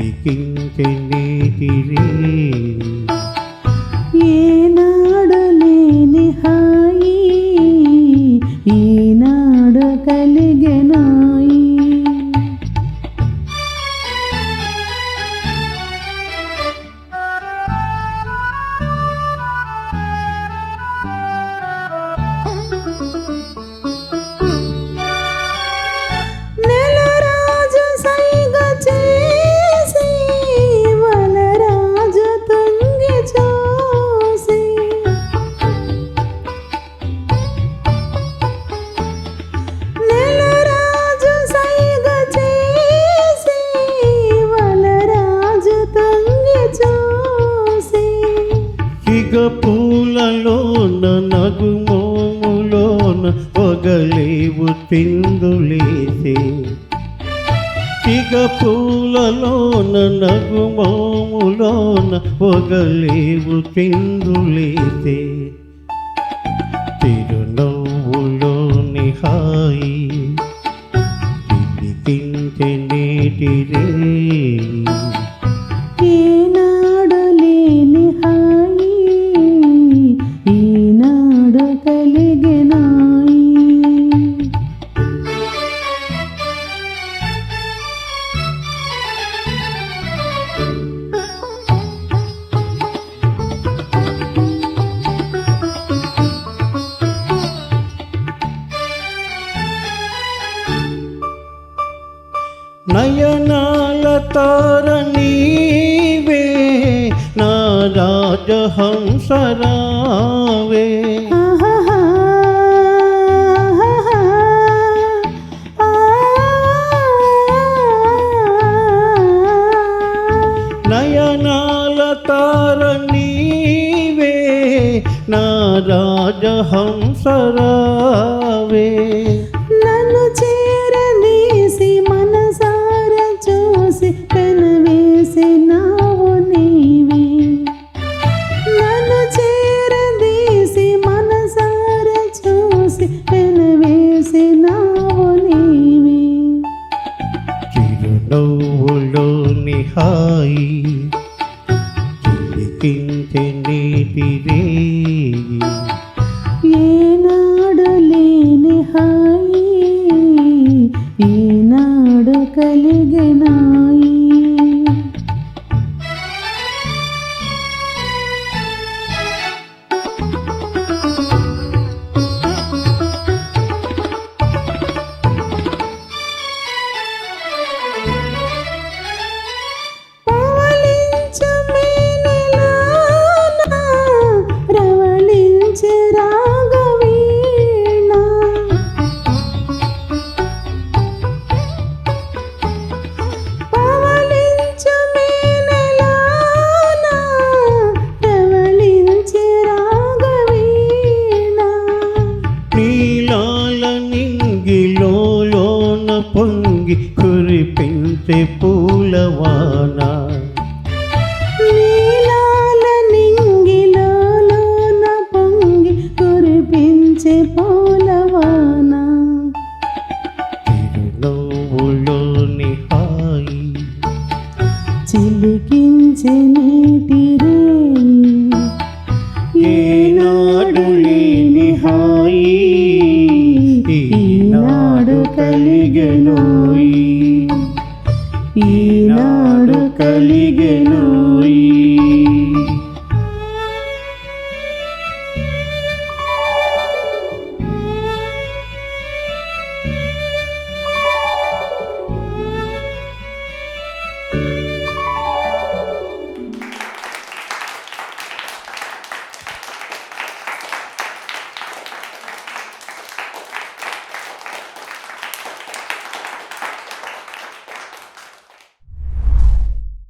వెతికింకెనేటిరే ఏనాడలేని హాయి ఈనాడు కలిగెనా పిందులేసే ఇక పూలలోన నగుమోములోన పొగలేవు పిందులేసే తిరునవ్వులోని హాయి తింటే నేటిరే तारणी वे नाराज़ हम सरावे నయనాల తారణీవే నా రాజహంసరావే నవ్వులో నిహాయి చిలికించే నేటిరే హాయి ఈనాడు కలిగినా కురిసే పూలవానా. నాడు కలిగెను.